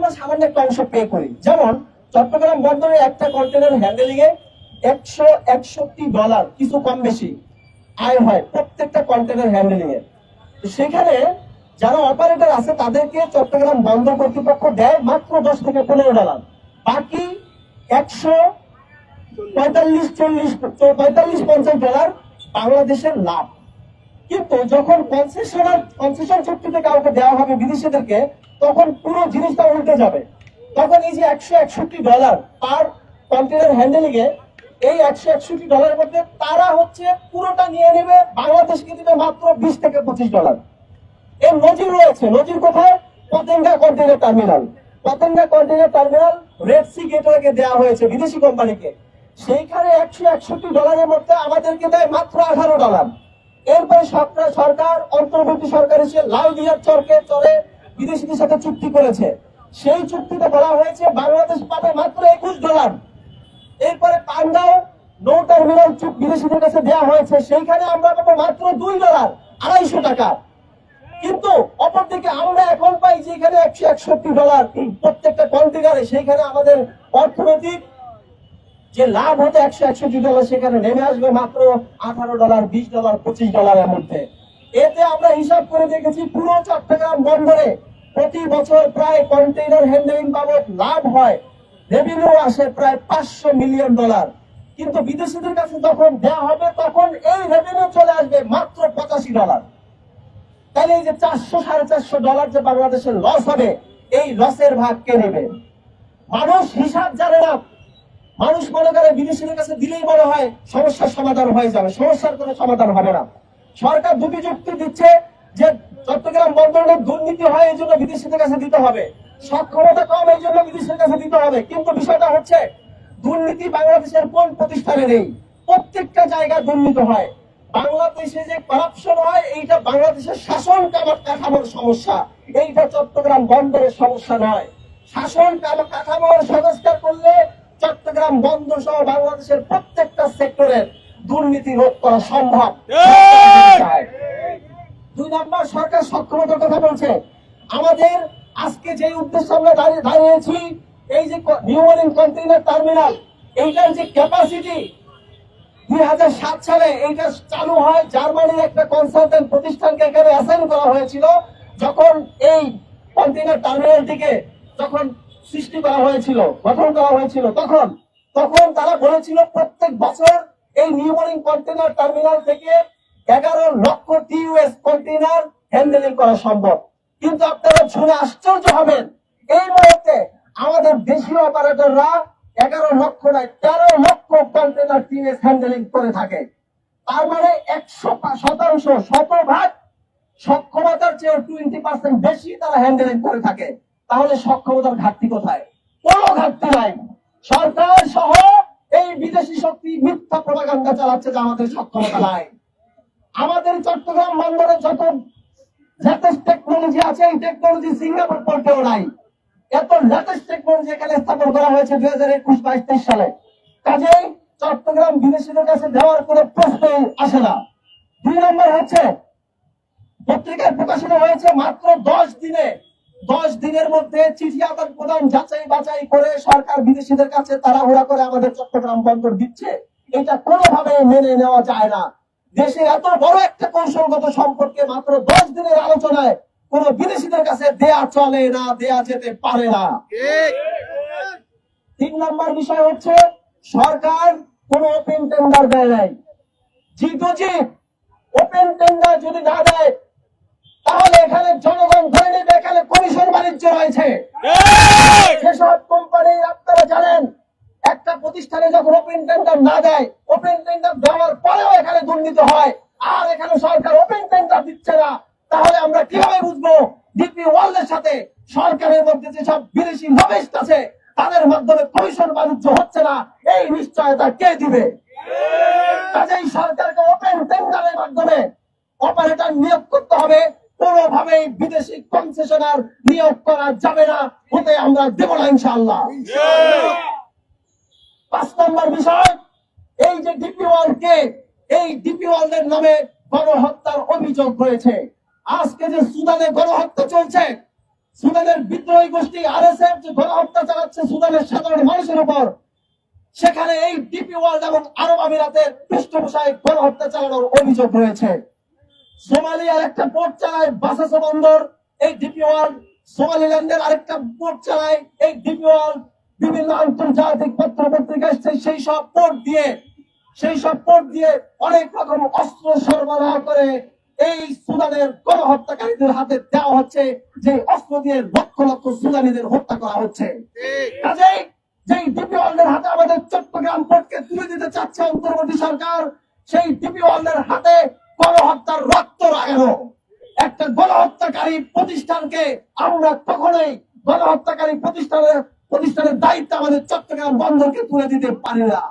আমরা সামান্য একটা অংশ পে করি। যেমন, চট্টগ্রাম বন্দরে একটা কন্টেনার হ্যান্ডেলিং এ একশো একষট্টি ডলার কিছু কম বেশি, আয় হয় প্রত্যেকটা কন্টেনার হ্যান্ডেলিং এ। সেখানে যারা অপারেটর আছে, তাদেরকে চট্টগ্রাম বন্দর কর্তৃপক্ষ দেয় মাত্র দশ থেকে পনেরো ডলার বাকি একশো পঁয়তাল্লিশ, চল্লিশ, পঁয়তাল্লিশ, পঞ্চাশ ডলার বাংলাদেশের লাভ। কিন্তু যখন কনসেশনাল কনসেশন চুক্তিতে কাউকে দেওয়া হবে বিদেশিদেরকে তখন পুরো জিনিসটা উল্টে যাবে। তখন এই যে একশো একষট্টি ডলার পার কন্টেনার হ্যান্ডেলিং এ এই একশো একষট্টি ডলারের মধ্যে তারা হচ্ছে পুরোটা নিয়ে নেবে বাংলাদেশকে দিবে মাত্র বিশ থেকে পঁচিশ ডলার এর নজির রয়েছে। নজির কোথায়? Patenga container terminal Patenga container terminal red sea গেটওয়েকে দেওয়া হয়েছে বিদেশি কোম্পানিকে সেইখানে একশো একষট্টি ডলারের মধ্যে আমাদেরকে দেয় মাত্র আঠারো ডলার এরপরে সরকার অন্তর্বর্তী সরকার এসে লাল দিয়ার চরকে চলে। বিদেশিদের সাথে চুক্তি করেছে। সেই চুক্তিতে বলা হয়েছে বাংলাদেশ পাবে মাত্র একুশ ডলার। এরপরে পান্ডাও নৌ টার্মিনাল বিদেশিদের কাছে দেওয়া হয়েছে। সেইখানে আমরা পাবো মাত্র দুই ডলার, আড়াইশো টাকা। কিন্তু অপরদিকে আমরা এখন পাই যেখানে একশো একষট্টি ডলার প্রত্যেকটা কন্টেনারে সেইখানে আমাদের অর্থনৈতিক যে লাভ হতো একশো একষট্টি ডলার, সেখানে নেমে আসবে মাত্র আঠারো ডলার, বিশ ডলার, পঁচিশ ডলারের মধ্যে। এতে আমরা হিসাব করে দেখেছি পুরো চট্টগ্রাম বন্দরে প্রতি বছর প্রায় কন্টেইনার হ্যান্ডলিং বাবদ লাভ হয়। রেভিনিউ আসে প্রায় পাঁচশো মিলিয়ন ডলার কিন্তু বিদেশিদের কাছে যখন দেওয়া হবে, তখন এই রেভিনিউ চলে আসবে মাত্র পঁচাশি ডলার তাহলে এই যে চারশো সাড়ে চারশো ডলার যে বাংলাদেশের লস হবে, এই লসের ভাগ কে নেবে? মানুষ হিসাব জানে না। মানুষ মনে করে বিদেশিদের কাছে দিলেই মনে হয়, সমস্যার সমাধান হয়ে যাবে, সমস্যার কোনো সমাধান হবে না। সরকার দুটি যুক্তি দিচ্ছে যে চট্টগ্রাম বন্দরে দুর্নীতি হয় এই জন্য বিদেশিদের কাছে দিতে হবে। সক্ষমতা কম এই জন্য বিদেশের কাছে দিতে হবে। কিন্তু বিষয়টা হচ্ছে দুর্নীতি বাংলাদেশের কোন প্রতিষ্ঠানে নেই? প্রত্যেকটা জায়গায় দুর্নীতি হয়। বাংলাদেশে যে করাপশন হয় এইটা বাংলাদেশের শাসন কাঠামোর সমস্যা। এইটা চট্টগ্রাম বন্দরের সমস্যা নয়। শাসন কাঠামোর সংস্কার করলে চট্টগ্রাম বন্দর সহ বাংলাদেশের প্রত্যেকটা সেক্টরের দুর্নীতি রোধ করা সম্ভব। দুই নম্বর সরকার সক্ষমতার কথা বলছে। আমাদের আজকে যে উদ্দেশ্যে আমরা দাঁড়িয়ে দাঁড়িয়েছি, এই যে নিউ কন্টেইনার টার্মিনাল এইটার যে ক্যাপাসিটি দুই হাজার সাত সালে এইটা চালু হয়। জার্মানির একটা কনসালটেন্ট প্রতিষ্ঠানকে এখানে অ্যাসাইন করা হয়েছিল। যখন এই কন্টেইনার টার্মিনালটিকে যখন সৃষ্টি করা হয়েছিল, গঠন করা হয়েছিল, তখন তখন তারা বলেছিল প্রত্যেক বছর এই নিউমরিং কন্টেইনার টার্মিনাল থেকে এগারো লক্ষ টিউএস কন্টেইনার হ্যান্ডেলিং করা সম্ভব। কিন্তু আপনারা শুনে আশ্চর্য হবেন, এই মুহূর্তে আমাদের দেশীয় অপারেটররা এগারো লক্ষ নয়, তেরো লক্ষ কন্টেনার টিএস হ্যান্ডেলিং করে থাকে। তার মানে একশো শতাংশ, শতভাগ সক্ষমতার চেয়ে টোয়েন্টি পার্সেন্ট বেশি তারা হ্যান্ডেলিং করে থাকে। তাহলে সক্ষমতার ঘাটতি কোথায়? কোনো ঘাটতি নাই। সরকার সহ এই বিদেশি শক্তি মিথ্যা প্রভাকাণ্ডা চালাচ্ছে যে আমাদের সক্ষমতা নাই। আমাদের চট্টগ্রাম বন্দরে যত লেটেস্ট টেকনোলজি আছে, এই টেকনোলজি সিঙ্গাপুর পর্যায়েও নাই। এত লেটেস্ট টেকনোলজি এখানে স্থাপন করা হয়েছে দুই হাজার একুশ বাইশ তেইশ সালে। কাজেই চট্টগ্রাম বিদেশিদের কাছে দেওয়ার কোনো প্রশ্নই আসে না। দুই নম্বর হচ্ছে, পত্রিকায় প্রকাশিত হয়েছে মাত্র দশ দিনে, দশ দিনের মধ্যে চিঠি আদান প্রদান যাচাই বাছাই করে সরকার বিদেশিদের কাছে তাড়াহুড়া করে আমাদের চট্টগ্রাম বন্দর দিচ্ছে। এটা কোনোভাবে মেনে নেওয়া যায় না। দেশে এত বড় একটা কৌশলগত সম্পর্কে মাত্র দশ দিনের আলোচনায় কোন বিদেশিদের কাছে দেয়া চলে না দেয়া যেতে পারে না। তিন নম্বর বিষয় হচ্ছে সরকার কোন ওপেন টেন্ডার দেয় নাই। জিটুজি ওপেন টেন্ডার যদি না দেয় তাহলে এখানে জনগণ ধরে নেবে এখানে কমিশন বাণিজ্য রয়েছে। সেসব কোম্পানি আপনারা জানেন প্রতিষ্ঠানে যখন ওপেন টেন্ডার না দেয় ওপেন টেন্ডার দেওয়ার পরেও এখানে দুর্নীতি হয়। আর এখানে সরকার ওপেন টেন্ডার দিচ্ছে না। তাহলে আমরা কীভাবে বুঝব? ডিপি ওয়ার্ল্ডের সাথে সরকারের মধ্যে যেসব বিদেশি লবিস্ট আছে, তাদের মাধ্যমে কমিশন বাণিজ্য হচ্ছে না। এই নিশ্চয়তা কে দিবে? কাজেই সরকারকে ওপেন টেন্ডারের মাধ্যমে অপারেটর নিয়োগ করতে হবে। কোনোভাবেই বিদেশি কনসেশনার নিয়োগ করা যাবে না। হতে আমরা দেব না ইনশাআল্লাহ। পাঁচ নম্বর বিষয়, এই যে ডিপি ওয়ার্ল্ডকে এই ডিপি ওয়ার্ল্ডের নামে গণহত্যার অভিযোগ রয়েছে আজকে যে সুদানে গণহত্যা চলছে, সুদানের বিদ্রোহী গোষ্ঠী আরএসএফ যে গণহত্যা চালাচ্ছে সুদানের সাধারণ মানুষের উপর, সেখানে এই ডিপি ওয়ার্ল্ড এবং আরব আমিরাতের পৃষ্ঠপোষায় গণহত্যা চালানোর অভিযোগ রয়েছে সোমালিয়ার একটা পোর্ট চালায় বাসাসো বন্দর, এই ডিপি ওয়ার্ল্ড সোমালিল্যান্ডের আরেকটা পোর্ট চালায় এই ডিপি ওয়ার্ল্ড বিভিন্ন আন্তর্জাতিক পত্র পত্রিকা এসছে, সেই সব পোর্ট দিয়ে, সেই সব পোর্ট দিয়ে অনেক রকম অস্ত্র সরবরাহ করে এই সুদানের গণহত্যাকারীদের হাতে দেওয়া হচ্ছে যে অস্ত্র দিয়ে লক্ষ লক্ষ সুদানিদের হত্যা করা হচ্ছে। কাজেই যেই ডিপি হাতে আমাদের চট্টগ্রাম পোর্টকে তুলে দিতে চাচ্ছে অন্তর্বর্তী সরকার, সেই ডিপি হাতে গণহত্যার রক্ত লাগানো। একটা গণহত্যাকারী প্রতিষ্ঠানকে আমরা কখনোই গণহত্যাকারী প্রতিষ্ঠানের প্রতিষ্ঠানের দায়িত্ব আমাদের চট্টগ্রাম বন্দরকে তুলে দিতে পারি না।